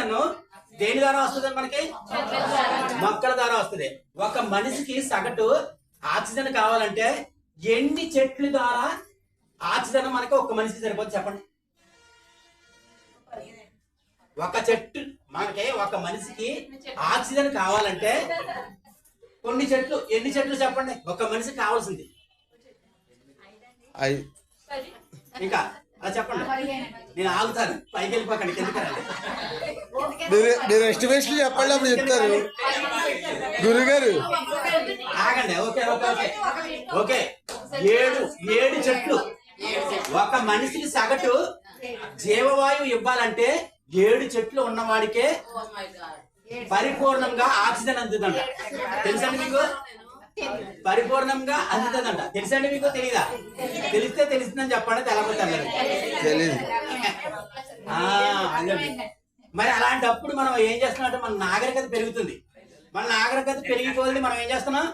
Oxygen దేని ద్వారా వస్తుంది మనకి? మొక్కల ద్వారా వస్తుంది. ఒక మనిషికి సగటు ఆక్సిజన్ కావాలంటే ఎన్ని చెట్ల ద్వారా ఆక్సిజన్ మనకి ఒక మనిషికి సరిపోతుంది చెప్పండి? ఒక చెట్టు మనకి ఒక మనిషికి ఆక్సిజన్ కావాలంటే కొన్ని చెట్లు ఎన్ని చెట్లు చెప్పండి? ఒక మనిషికి కావాల్సింది. ఇంకా అలా చెప్పండి. నేను ఆగుతాను. పైకి వెళ్ళిపోకండి కిందకి రండి. మీరు మీరు ఎస్టిమేషన్ చెప్పండి అప్పుడు చెప్తారు. గురుగారు. ఆగండి. Okay okay okay. ఓకే. ఏడు ఏడు చెట్లు. ఒక మనిషికి సగటు జీవవాయువు ఇవ్వాలంటే ఏడు చెట్లు ఉన్నవాడికే పరిపూర్ణంగా ఆక్సిజన్ అందుతుందంట. తెలుసండి మీకు? పరిపూర్ణంగా అందుతుందంట. తెలుసండి మీకు? తెలీదా? తెలిస్తే తెలుస్తుందని చెప్పండి తెలీదు. అదండి. మరి అలాంటప్పుడు మనం ఏం చేస్తున్నాం అంటే మన నాగరికత పెరుగుతుంది. మన నాగరికత పెరిగిపోతుంది మనం ఏం చేస్తున్నాం?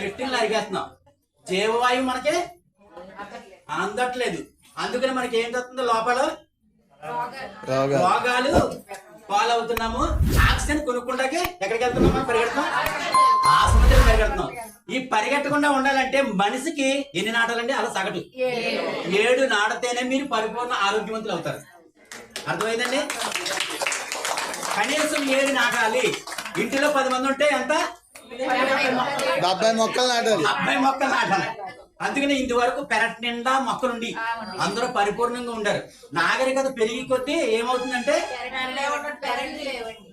చెట్టులు నరికేస్తున్నాం. జీవవాయువు మనకి అందట్లేదు. అందుకని మనకి ఏం వస్తుందో లోపల? రోగాలు. రోగాలు పాలవుతున్నాము. ఆక్సిజన్ కొనుక్కుంటాకి ఎక్కడికి వెళ్తున్నామా పరిగెడుతున్నాం. ఆసుపత్రికి పరిగెడుతున్నాం. ఈ పరిగెట్టకుండా ఉండాలంటే మనిషికి ఎన్ని నాటాలండి? అలా సగటు. ఏడు నాటితేనే మీరు పరిపూర్ణ ఆరోగ్యవంతులు అవుతారు. అర్థమైందండి? కనీసం ఏడు నాటాలి? ఇంటిలో పది మంది ఉంటే ఎంత? డెబ్బై మొక్కలు నాటాలి. అబ్బాయి మొక్కలు నాటాలి. అందుకని ఇంతవరకు పెరట్ నిండా మొక్కలుండి అందరూ పరిపూర్ణంగా ఉండారు. నాగరికత పెరిగి కొద్దీ ఏమవుతుందంటే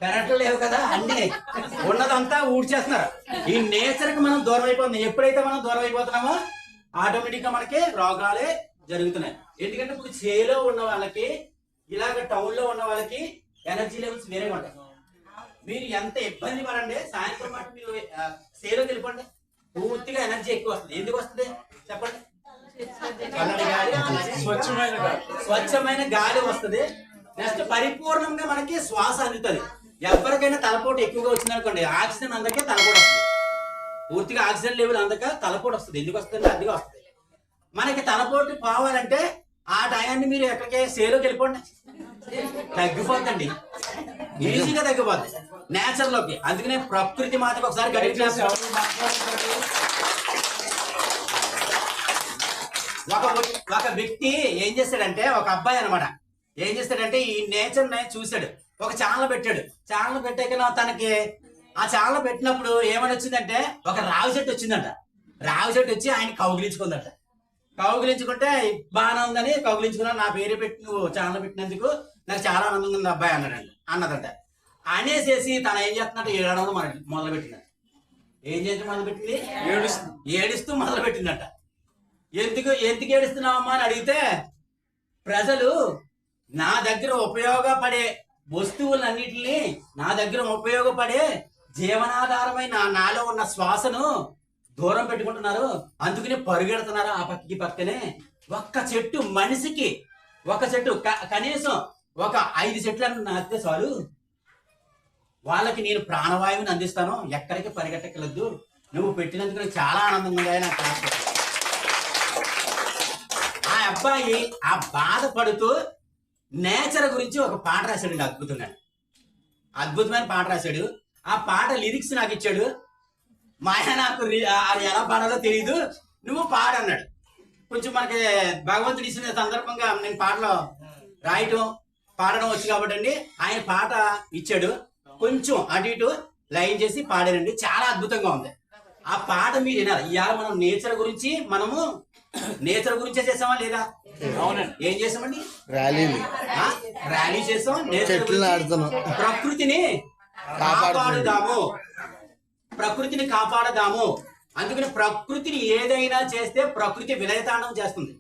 పెరట్లు లేవు కదా అన్ని. ఉన్నదంతా ఊడ్చేస్తున్నారు. ఈ నేచర్కి మనం దూరం అయిపోతుంది ఎప్పుడైతే మనం దూరం అయిపోతున్నామో ఆటోమేటిక్గా మనకి రోగాలే జరుగుతున్నాయి. ఎందుకంటే ఇప్పుడు చేలో ఉన్న వాళ్ళకి ఇలాగ టౌన్లో ఉన్న వాళ్ళకి ఎనర్జీ లెవెల్స్ వేరేగా ఉంటాయి. మీరు ఎంత ఇబ్బంది పడండి సాయంత్రం మాట మీరు ఆ, చేలోకి వెళ్ళిపోండి. పూర్తిగా ఎనర్జీ ఎక్కువ వస్తుంది. ఎందుకు వస్తుంది చెప్పండి చల్లటి గాలి, స్వచ్ఛమైన గాలి. స్వచ్ఛమైన గాలి వస్తుంది. నెక్స్ట్ పరిపూర్ణంగా మనకి శ్వాస అందుతుంది. ఎవరికైనా తలపోటు ఎక్కువగా వచ్చింది అనుకోండి ఆక్సిజన్ అందకే తలపోటు వస్తుంది. పూర్తిగా ఆక్సిజన్ లెవెల్ అందక తలపోటు వస్తుంది. ఎందుకు వస్తుంది? అందుకే వస్తుంది. మనకి తలపోటు పోవాలంటే ఆ టయాన్ని మీరు ఎక్కడికి సేలోకి వెళ్ళిపోండి. తగ్గిపోద్దండి. ఈజీగా తగ్గిపోద్ది. నేచర్లోకి. అందుకనే ప్రకృతి మాతకు ఒకసారి గడిపి ఒక ఒక వ్యక్తి ఏం చేస్తాడంటే ఒక అబ్బాయి అన్నమాట. ఏం చేస్తాడంటే ఈ నేచర్ని చూశాడు ఒక ఛానల్ పెట్టాడు. ఛానల్ పెట్టాక తనకి ఆ ఛానల్ పెట్టినప్పుడు ఏమని వచ్చిందంటే ఒక రావి చెట్టు వచ్చిందంట. రావి చెట్టు వచ్చి ఆయన కౌగిలించుకుందంట. కౌగిలించుకుంటే బాగానే ఉందని కౌగిలించుకున్నా నా పేరు పెట్టి నువ్వు ఛానల్ పెట్టినందుకు నాకు చాలా ఆనందంగా ఉంది అబ్బాయి అన్నాడంట అన్నదంట. అనేసేసి తన ఏం చేస్తున్నట్టు ఏడవడం మొదలు పెట్టిందంట. ఏం చేసి మొదలు పెట్టింది? ఏడుస్తూ మొదలు పెట్టిందంట. ఎందుకు ఎందుకు ఏడుస్తున్నావమ్మా అని అడిగితే ప్రజలు నా దగ్గర ఉపయోగపడే వస్తువులన్నిటిని నా దగ్గర ఉపయోగపడే జీవనాధారమైన నాలో ఉన్న శ్వాసను దూరం పెట్టుకుంటున్నారు. అందుకని పరుగెడుతున్నారు ఆ పక్కకి పక్కనే? ఒక్క చెట్టు మనిషికి ఒక చెట్టు క- కనీసం ఒక ఐదు చెట్లను నాటితే చాలు. వాళ్ళకి నేను ప్రాణవాయువుని అందిస్తాను. ఎక్కడికి పరిగెట్టగలద్దు నువ్వు పెట్టినందుకు నాకు చాలా ఆనందంగా నాకు అబ్బాయి ఆ బాధపడుతూ నేచర్ గురించి ఒక పాట రాశాడు అద్భుతంగా. అద్భుతమైన పాట రాశాడు. ఆ పాట లిరిక్స్ నాకు ఇచ్చాడు. మా ఆయన నాకు అది ఎలా పాడాలో తెలియదు నువ్వు పాడన్నాడు కొంచెం మనకి భగవంతుడు ఇచ్చిన సందర్భంగా నేను పాటలో రాయటం పాడడం వచ్చు కాబట్టి అండి ఆయన పాట ఇచ్చాడు. కొంచెం అటు ఇటు లైన్ చేసి పాడానండి చాలా అద్భుతంగా ఉంది. ఆ పాట మీరు వినాలి. ఇవాళ మనం నేచర్ గురించి మనము నేచర్ గురించే చేసామా లేదా? అవునండి. ఏం చేసామండి? ర్యాలీలు. ఆ? ర్యాలీ చేసాం నేచర్ చెట్లు. ప్రకృతిని కాపాడుదాము. ప్రకృతిని కాపాడదాము. అందుకని ప్రకృతిని ఏదైనా చేస్తే ప్రకృతి విలయతాండం చేస్తుంది.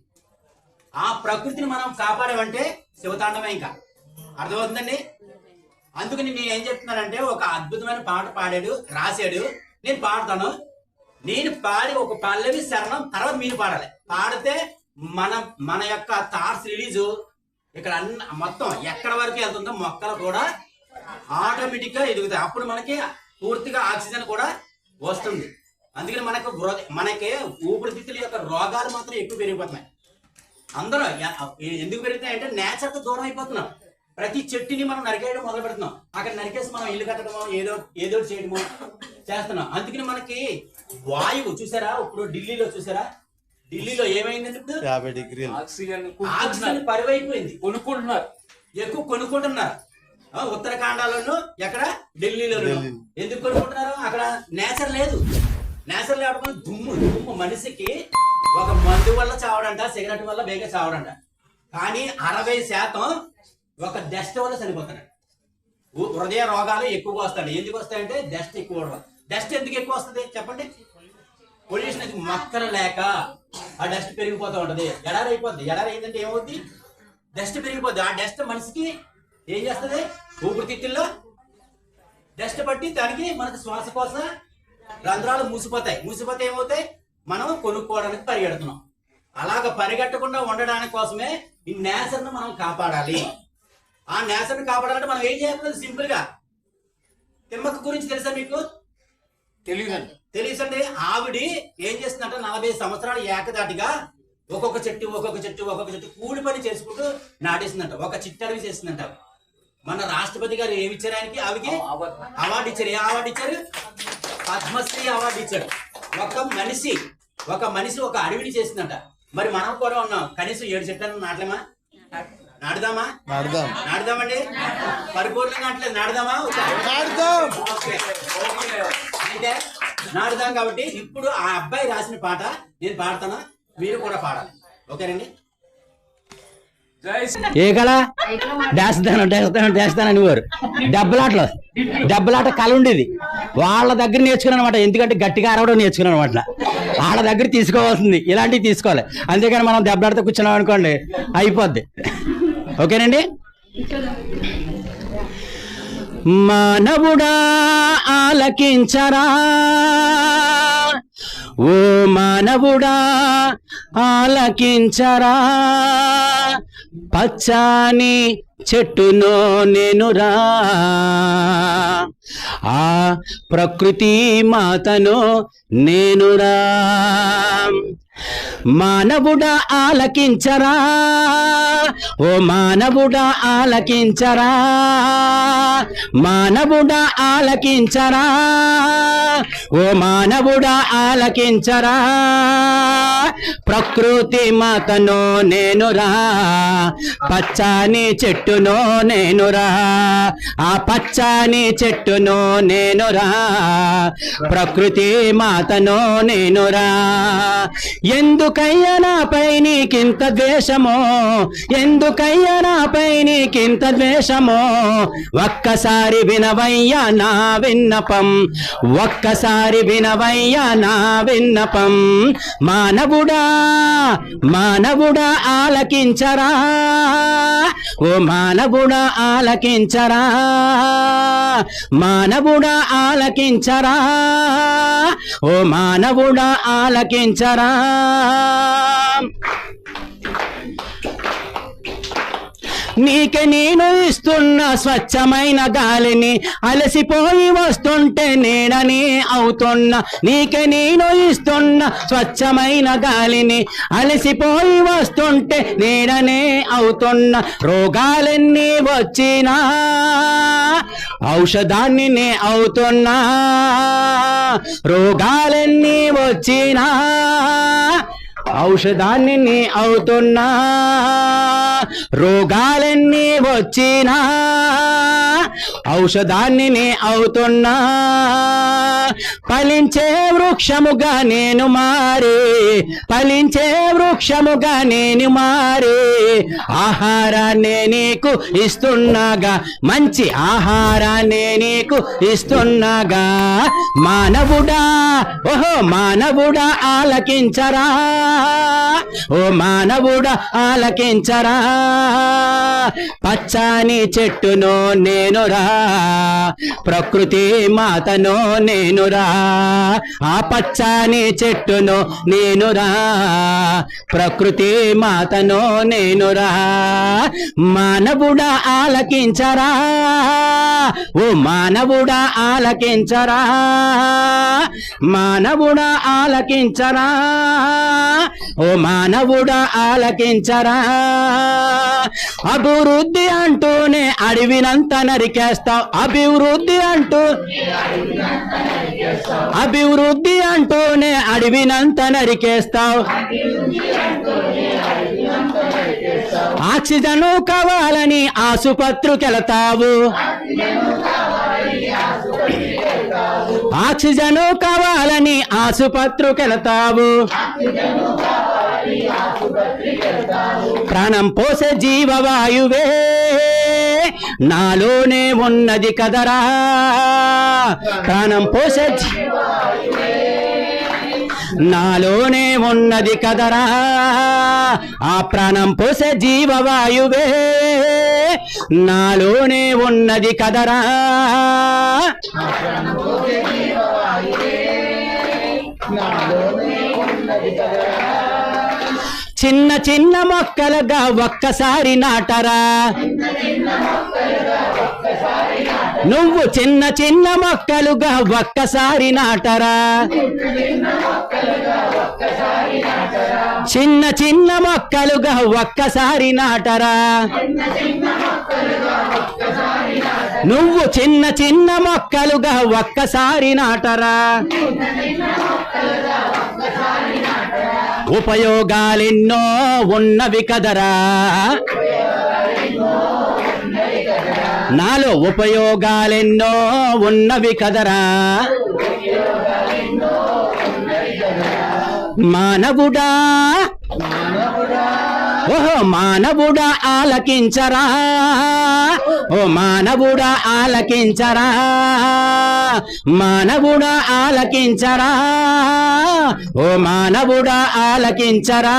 ఆ ప్రకృతిని మనం కాపాడమంటే శివతాండమే ఇంకా. అర్థమవుతుందండి? అందుకని నేను ఏం చెప్తున్నానంటే ఒక అద్భుతమైన పాట పాడాడు రాశాడు. నేను పాడతాను. నేను పాడి ఒక పల్లవి శరణం తర్వాత మీరు పాడాలి. పాడితే మన మన యొక్క థాట్స్ రిలీజ్ ఇక్కడ అన్న మొత్తం ఎక్కడ వరకు వెళ్తుందో మొక్కలు కూడా ఆటోమేటిక్గా ఎదుగుతాయి. అప్పుడు మనకి పూర్తిగా ఆక్సిజన్ కూడా వస్తుంది. అందుకని మనకు మనకి ఊపిరితిత్తుల యొక్క రోగాలు మాత్రం ఎక్కువ పెరిగిపోతున్నాయి. అందరూ ఎందుకు పెరుగుతున్నాయి అంటే నేచర్ దూరం అయిపోతున్నాం. ప్రతి చెట్టుని మనం నరికేయడం మొదలు పెడుతున్నాం. అక్కడ నరికేసి మనం ఇల్లు కట్టడమో ఏదో ఏదో చేయడమో చేస్తున్నాం. అందుకని మనకి వాయువు చూసారా? ఇప్పుడు ఢిల్లీలో చూసారా? ఢిల్లీలో ఇప్పుడు యాభై డిగ్రీలు. ఆక్సిజన్ ఆక్సిజన్ పరివైపోయింది. కొనుక్కుంటున్నారు. ఎక్కువ కొనుక్కుంటున్నారు. ఉత్తరాఖండలోను ఎక్కడ? ఢిల్లీలో. ఎందుకు కొనుక్కుంటున్నారు? అక్కడ నేచర్ లేదు. నేచర్ లేకపోతే దుమ్ము దుమ్ము మనిషికి ఒక మందు వల్ల చావడంట సిగరెట్ వల్ల బేగా చావడంట. కానీ అరవై శాతం ఒక డస్ట్ వల్ల చనిపోతున్నాడు ఉ- హృదయ రోగాలు ఎక్కువగా వస్తాయి ఎందుకు వస్తాయంటే డస్ట్ ఎక్కువ డస్ట్ ఎందుకు ఎక్కువ వస్తుంది? చెప్పండి. పొల్యూషన్ మక్కర లేక ఆ డస్ట్ పెరిగిపోతూ ఉంటది. ఎడారి అయిపోద్ది ఎడారి అయిందంటే ఏమవుద్ది? డస్ట్ పెరిగిపోద్ది. ఆ డస్ట్ మనిషికి ఏం చేస్తుంది? ఊపిరితిత్తుల్లో డస్ట్ పట్టి దానికి మనకు శ్వాసకోశ రంధ్రాలు మూసిపోతాయి. మూసిపోతే ఏమవుతాయి? మనం కొనుక్కోవడానికి పరిగెడుతున్నాం. అలాగ పరిగెట్టకుండా ఉండడానికి కోసమే ఈ నేచర్ను మనం కాపాడాలి. ఆ నేచర్ని కాపాడాలంటే మనం ఏం చేయకూడదు సింపుల్గా తిమ్మక్క గురించి తెలుసా మీకు? తెలియదండి. తెలుసండి ఆవిడి ఏం చేస్తుందంటే నలభై సంవత్సరాలు ఏకదాటిగా ఒక్కొక్క చెట్టు ఒక్కొక్క చెట్టు ఒక్కొక్క చెట్టు కూలి పని చేసుకుంటూ నాటేసిందంట ఒక చిట్టు అడవి చేసిందంట. మన రాష్ట్రపతి గారు ఏమి ఇచ్చారు ఆయనకి? ఆవికి అవార్డు ఇచ్చారు. ఏ అవార్డు ఇచ్చారు? పద్మశ్రీ అవార్డు ఇచ్చాడు ఒక మనిషి ఒక మనిషి ఒక అడవిని చేసిందంట. మరి మనం కూడా ఉన్నాం. కనీసం ఏడు చెట్లను నాటలేమా? నాటుదామా? నాటుదాం. నాటుదామండి? పరిపూర్ణంగా నాటుదాం. ఓకే. అయితే నాడుదాం కాబట్టి ఇప్పుడు ఆ అబ్బాయి రాసిన పాట నేను పాడతాను? మీరు కూడా పాడాలి. ఓకేనండి? ఏ కళ? డేస్తాను డేస్తాను వారు దెబ్బలాటలో డబ్బులాట కళ ఉండేది. వాళ్ళ దగ్గర నేర్చుకున్నాను అనమాట ఎందుకంటే గట్టిగా అరవడం నేర్చుకున్నాను అనమాట వాళ్ళ దగ్గర తీసుకోవాల్సింది. ఇలాంటివి తీసుకోవాలి. అంతేగాని మనం దెబ్బలాటతో కూర్చున్నాం అనుకోండి అయిపోద్ది. ఓకేనండి? మానవుడా ఆలకించరా? ఓ మానవుడా ఆలకించరా? పచ్చాని చెట్టునో నేనురా. ఆ ప్రకృతి మాతను నేనురా. మానవుడా ఆలకించరా? ఓ మానవుడా ఆలకించరా? మానవుడా ఆలకించరా? ఓ మానవుడా ఆలకించరా. ప్రకృతి మాతను నేనురా. పచ్చాని చెట్టును నేనురా. ఆ పచ్చని చెట్టును నేనురా. ప్రకృతి మాతను నేనురా. ఎందుకయ్యా నాపై నీకింత ద్వేషమో? ఎందుకయ్యా నాపై నీకింత ద్వేషమో? ఒక్కసారి వినవయ్యా నా విన్నపం. ఒక్కసారి వినవయ్యా నా విన్నపం. మానవుడా మానవుడా ఆలకించరా. ఓ మానవుడా ఆలకించరా. మానవుడా ఆలకించరా. ఓ మానవుడా ఆలకించరా. నీకే నేను ఇస్తున్న స్వచ్ఛమైన గాలిని అలసిపోయి వస్తుంటే నీడనే అవుతున్నా. నీకే నేను ఇస్తున్న స్వచ్ఛమైన గాలిని అలసిపోయి వస్తుంటే నీడనే అవుతున్నా. రోగాలన్నీ వచ్చినా ఔషధాన్ని నే అవుతున్నా. రోగాలన్నీ వచ్చినా ఔషధాన్ని నే అవుతున్నా. రోగాలన్నీ వచ్చినా ఔషధాన్ని అవుతున్నా. ఫలించే వృక్షముగా నేను మారే. ఫలించే వృక్షముగా నేను మారే. ఆహారాన్ని నీకు ఇస్తున్నాగా. మంచి ఆహారాన్ని నీకు ఇస్తున్నాగా. మానవుడా ఓహో మానవుడా ఆలకించరా. ఓ మానవుడా ఆలకించరా. పచ్చని చెట్టును నేను నేనురా ప్రకృతి మాతను నేనురా ఆ పచ్చని చెట్టును నేనురా ప్రకృతి మాతను నేనురా మానవుడా ఆలకించరా. ఓ మానవుడా ఆలకించరా. మానవుడా ఆలకించరా. ఓ మానవుడా ఆలకించరా. అభివృద్ధి అంటూనే అడవినంత నరికేస్తావు అభివృద్ధి అంటూ. అభివృద్ధి అంటూనే అడివినంత నరికేస్తావు. ఆక్సిజన్ కావాలని ఆసుపత్రుకెళతావు. ఆక్సిజన్ కావాలని ఆసుపత్రుకెళతావు. ప్రాణం పోసే జీవవాయువే. నాలోనే ఉన్నది కదరా. ప్రాణం పోసే నాలోనే ఉన్నది కదరా. ఆ ప్రాణం పోసే జీవవాయువే. నాలోనే ఉన్నది కదరా. నాలో చిన్న చిన్న మొక్కలుగా ఒక్కసారి నాటరా. నువ్వు చిన్న చిన్న మొక్కలుగా ఒక్కసారి నాటరా. చిన్న చిన్న మొక్కలుగా ఒక్కసారి నాటరా. నువ్వు చిన్న చిన్న మొక్కలుగా ఒక్కసారి నాటరా. ఉపయోగాలెన్నో ఉన్నవి కదరా. నాలో ఉపయోగాలెన్నో ఉన్నవి కదరా. మానవుడా ఓహో మానవుడా ఆలకించరా. ఓ మానవుడా ఆలకించరా. మానవుడా ఆలకించరా. ఓ మానవుడా ఆలకించరా.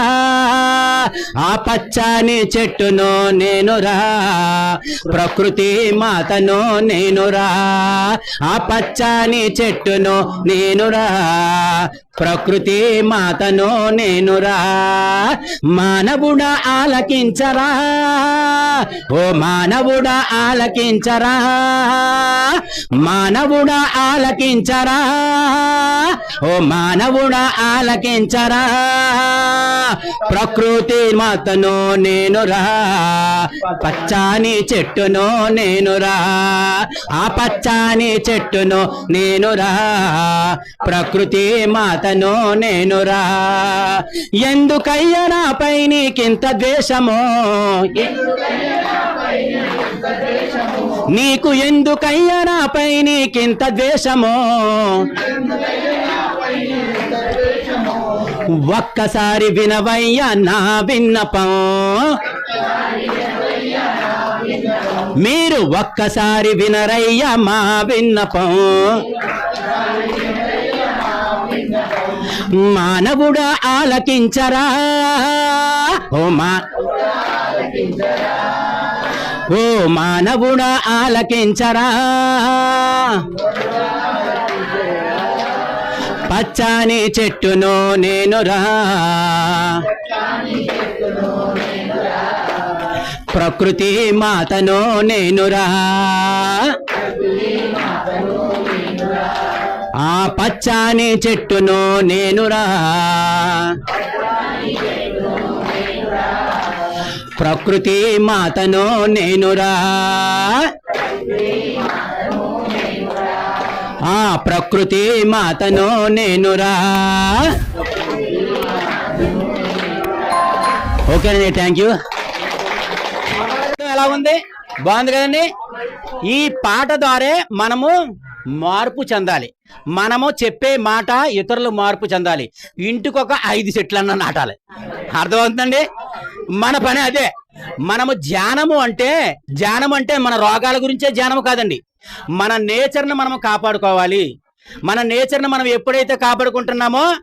ఆ పచ్చని చెట్టును నేనురా. ప్రకృతి మాతను నేనురా. ఆ పచ్చని చెట్టును నేనురా. ప్రకృతి మాతను నేనురా. మానవుడా ఆలకించరా? ఓ మానవుడా ఆలకించరా? మానవుడా ఆలకించరా? ఓ మానవుడా ఆలకించరా? ప్రకృతి మాతను నేనురా పచ్చాని చెట్టును నేనురా ఆ పచ్చాని చెట్టును నేనురా ప్రకృతి మాతను నేనురా. ఎందుకయ్య నాపై నీకింత ద్వేషమో? నీకు ఎందుకయ్యా నాపై నీకింత ద్వేషమో? ఒక్కసారి వినవయ్యా నా విన్నపం. మీరు ఒక్కసారి వినరయ్యా మా విన్నపం. మానవుడా ఆలకించరా. ఓ మా ఓ మానవుడా ఆలకించరా. పచ్చాని చెట్టును నేనురా. ప్రకృతి మాతను నేనురా. ఆ పచ్చాని చెట్టును నేనురా. ప్రకృతి మాతను నేనురా. ఆ ప్రకృతి మాతను నేనురా. ఓకేనండి థ్యాంక్ యూ ఎలా ఉంది? బాగుంది కదండి? ఈ పాట ద్వారా మనము మార్పు చెందాలి. మనము చెప్పే మాట ఇతరులు మార్పు చెందాలి. ఇంటికొక ఐదు చెట్లన్నా నాటాలి. అర్థమవుతుందండి? మన పని అదే. మనము ధ్యానము అంటే ధ్యానం అంటే మన రోగాల గురించే ధ్యానము కాదండి. మన నేచర్ని మనము కాపాడుకోవాలి. మన నేచర్ని మనం ఎప్పుడైతే కాపాడుకుంటున్నామో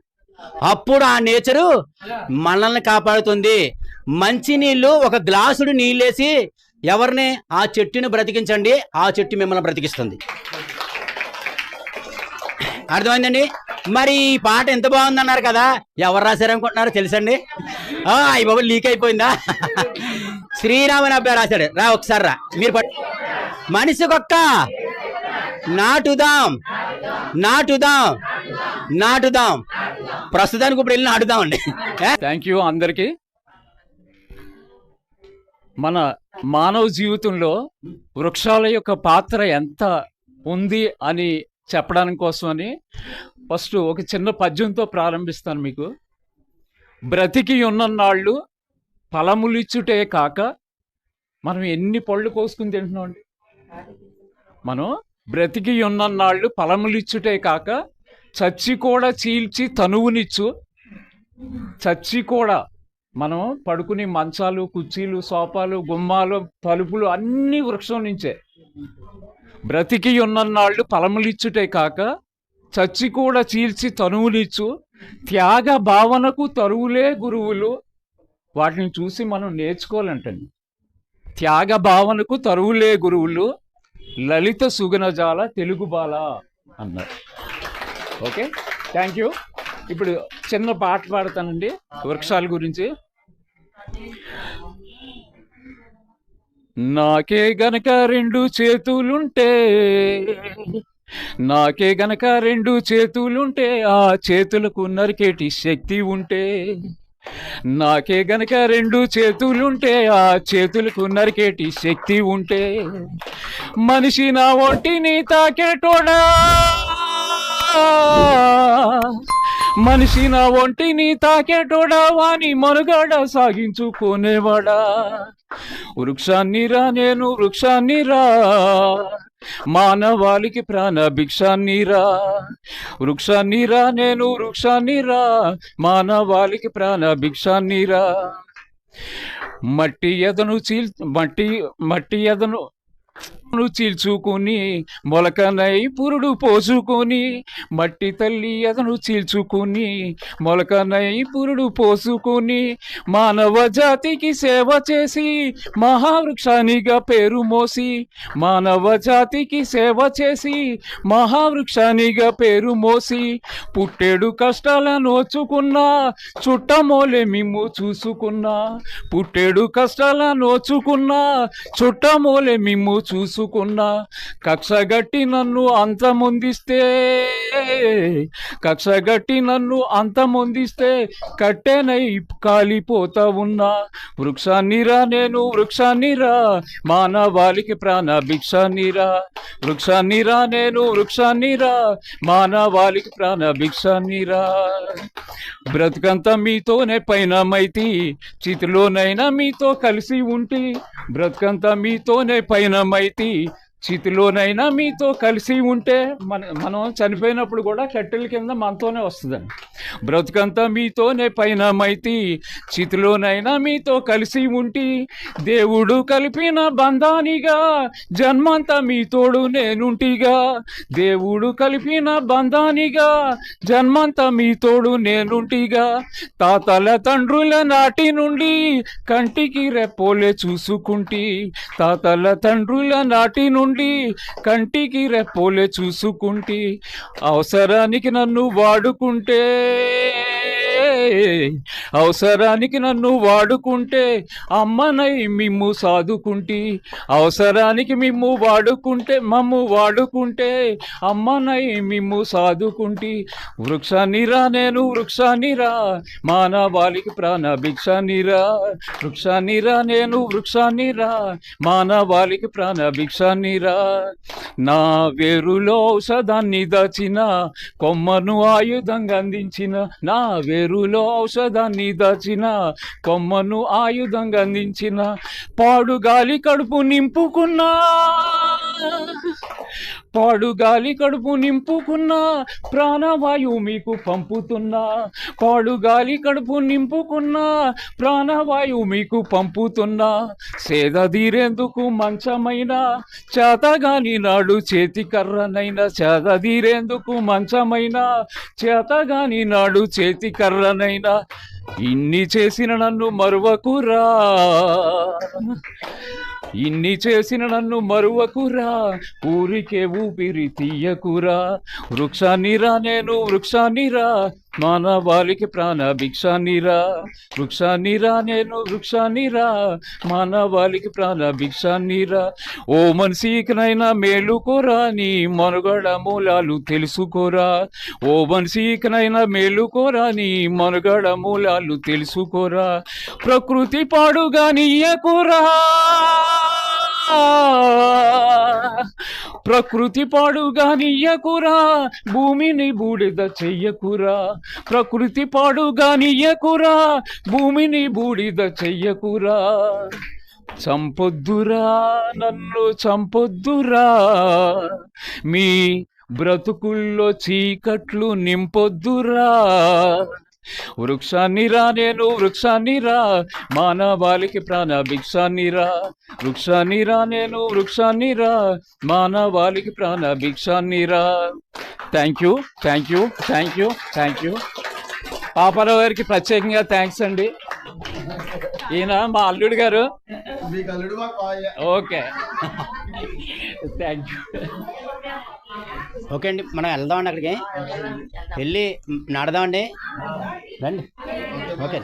అప్పుడు ఆ నేచరు మనల్ని కాపాడుతుంది. మంచి నీళ్ళు ఒక గ్లాసుడు నీళ్ళేసి ఎవరిని? ఆ చెట్టుని బ్రతికించండి. ఆ చెట్టు మిమ్మల్ని బ్రతికిస్తుంది. అర్థమైందండి? మరి ఈ పాట ఎంత బాగుందన్నారు కదా? ఎవరు రాశారు అనుకుంటున్నారు తెలుసండి? ఆ, బాబు లీక్ అయిపోయిందా? శ్రీరామని అబ్బాయి రాశాడు. రా ఒకసారి రా. మీరు పట్- మనిషికొక్క నాటుదాం. నాటుదాం. నాటుదాం. ప్రస్తుతానికి ఇప్పుడు వెళ్ళి నాటుదాం అండి థ్యాంక్ యూ అందరికీ. మన మానవ జీవితంలో వృక్షాల యొక్క పాత్ర ఎంత ఉంది అని చెప్పడానికి కోసమని ఫస్ట్ ఒక చిన్న పద్యంతో ప్రారంభిస్తాను మీకు. బ్రతికి ఉన్ననాళ్ళు ఫలములిచ్చుటే కాక మనం ఎన్ని పళ్ళు కోసుకుని తింటున్నాం అండి? మనం బ్రతికి ఉన్ననాళ్ళు ఫలములిచ్చుటే కాక చచ్చి కూడా చీల్చి తనువునిచ్చు. చచ్చి కూడా మనం పడుకునే మంచాలు కుర్చీలు సోఫాలు గుమ్మాలు తలుపులు అన్ని వృక్షం నుంచే. బ్రతికి ఉన్నన్నాళ్ళు ఫలములిచ్చుటే కాక చచ్చి కూడా చీల్చి తనువులిచ్చు. త్యాగ భావనకు తరువులే గురువులు. వాటిని చూసి మనం నేర్చుకోవాలంటండి. త్యాగ భావనకు తరువులే గురువులు. లలిత సుగుణజాల తెలుగు బాల అన్నారు. ఓకే? Thank you. ఇప్పుడు చిన్న పాట పాడతానండి. వృక్షాల గురించి. నాకే గనక రెండు చేతులుంటే నాకే గనక రెండు చేతులుంటే ఆ చేతులకు నరికేటి శక్తి ఉంటే నాకే గనక రెండు చేతులుంటే ఆ చేతులకు నరికేటి శక్తి ఉంటే మనిషి నా ఒంటిని తాకేటోడా? మనిషి నా ఒంటిని తాకేటోడా? వాని మనుగాడ? సాగించుకునేవాడా? వృక్షాన్ని రా నేను వృక్షాన్ని రా. మానవాళికి ప్రాణ భిక్షాన్ని రా. వృక్షాన్ని రా నేను వృక్షాన్ని రా. మానవాళికి ప్రాణ భిక్షాన్ని రా. మట్టి ఎదను చీల్ మట్టి మట్టి ఎదను చీల్చుకుని మొలకనై పురుడు పోసుకొని మట్టి తల్లి అతను చీల్చుకుని మొలకనై పురుడు పోసుకొని మానవ జాతికి సేవ చేసి మహావృక్షానిగా పేరు మోసి మానవ జాతికి సేవ చేసి మహావృక్షానిగా పేరు మోసి పుట్టేడు కష్టాల నోచుకున్నా చుట్టమోలే మిమ్ము చూసుకున్నా పుట్టేడు కష్టాల నోచుకున్నా చుట్టమోలే మిమ్ము చూసుకున్నా కక్షగట్టి నన్ను అంతమొందిస్తే కక్షగట్టి నన్ను అంతమొందిస్తే కట్టెనై కాలిపోతా ఉన్నా వృక్షాన్ని రా నేను వృక్షాన్ని రా మానవాళికి ప్రాణ భిక్షాన్ని రా. వృక్షాన్ని రా నేను వృక్షాన్ని రా మానవాళికి ప్రాణ భిక్షాన్ని రా. బ్రతుకంతా మీతోనే పైన మైతి చితిలోనైనా మీతో కలిసి ఉంటి. బ్రతుకంతా మీతోనే పైన మైతి చితిలోనైనా మీతో కలిసి ఉంటే మన మనం చనిపోయినప్పుడు కూడా కట్టెల కింద మనతోనే వస్తుందండి. బ్రతుకంతా మీతోనే పైన మైతి చితిలోనైనా మీతో కలిసి ఉంటి దేవుడు కలిపిన బంధానిగా జన్మంతా మీతోడు నేనుంటిగా. దేవుడు కలిపిన బంధానిగా జన్మంతా మీతోడు నేనుంటిగా. తాతల తండ్రుల నాటి నుండి కంటికి రెప్పోలే చూసుకుంటి తాతల తండ్రుల నాటి నుండి కంటికి రెప్పోలే చూసుకుంటి అవసరానికి నన్ను వాడుకుంటే. అవసరానికి నన్ను వాడుకుంటే అమ్మనై మిమ్ము సాదుకుంటి. అవసరానికి మిమ్ము వాడుకుంటే మమ్ము వాడుకుంటే అమ్మనై మిమ్ము సాదుకుంటి. వృక్షానిరా నేను వృక్షాన్ని రా మానవాళికి ప్రాణ భిక్షాన్ని రా నేను వృక్షాన్ని రా మానవాళికి ప్రాణ భిక్షాన్ని రా నా వేరులో ఔషధాన్ని దాచిన కొమ్మను ఆయుధంగా అందించిన నా వేరులో ఔషధాన్ని దాచిన కొమ్మను ఆయుధంగా అందించిన పాడు గాలి కడుపు నింపుకున్నా. పాడు గాలి కడుపు నింపుకున్నా ప్రాణవాయువు మీకు పంపుతున్నా. పాడు గాలి కడుపు నింపుకున్నా ప్రాణవాయువు మీకు పంపుతున్నా. సేద తీరేందుకు మంచమైన చేతగాని నాడు చేతి కర్రనైన. చేద తీరేందుకు మంచమైన చేతగాని నాడు చేతి కర్రనైనా. ఇన్ని చేసిన నన్ను మరువకురా. ఇన్ని చేసిన నన్ను మరువకురా. ఊరికే ఊపిరి తీయకురా. వృక్షాన్నిరా నేను వృక్షాన్నిరా మానవాళికి ప్రాణ భిక్షానిరా వృక్షానిరా నేను వృక్షానిరా మానవాళికి ప్రాణ భిక్షానిరా ఓ మనిషికినైనా మేలుకోరా నీ మనుగడ మూలాలు తెలుసుకోరా. ఓ మనిషికినైనా మేలుకోరా నీ మనుగడ మూలాలు తెలుసుకోరా. ప్రకృతి పాడుగా నీయకురా ప్రకృతి పాడుగా నీయకురా భూమిని బూడిద చెయ్యకురా. ప్రకృతి పాడుగా నీయకురా భూమిని బూడిద చెయ్యకురా. చంపొద్దురా నన్ను చంపొద్దురా. మీ బ్రతుకుల్లో చీకట్లు నింపొద్దురా. వృక్షాన్నిరా నేను వృక్షాన్నిరా మానవాళికి ప్రాణ భిక్షాన్నిరా వృక్షాన్నిరా నేను వృక్షాన్నిరా మానవాళికి ప్రాణ భిక్షాన్నిరా thank you thank you thank you thank you Paparao గారికి ప్రత్యేకంగా థ్యాంక్స్ అండి. ఈయన మా అల్లుడు గారు. ఓకే థ్యాంక్ యూ ఓకే అండి మనం వెళ్దామండి అక్కడికి. వెళ్ళి నడదామండి రండి. ఓకే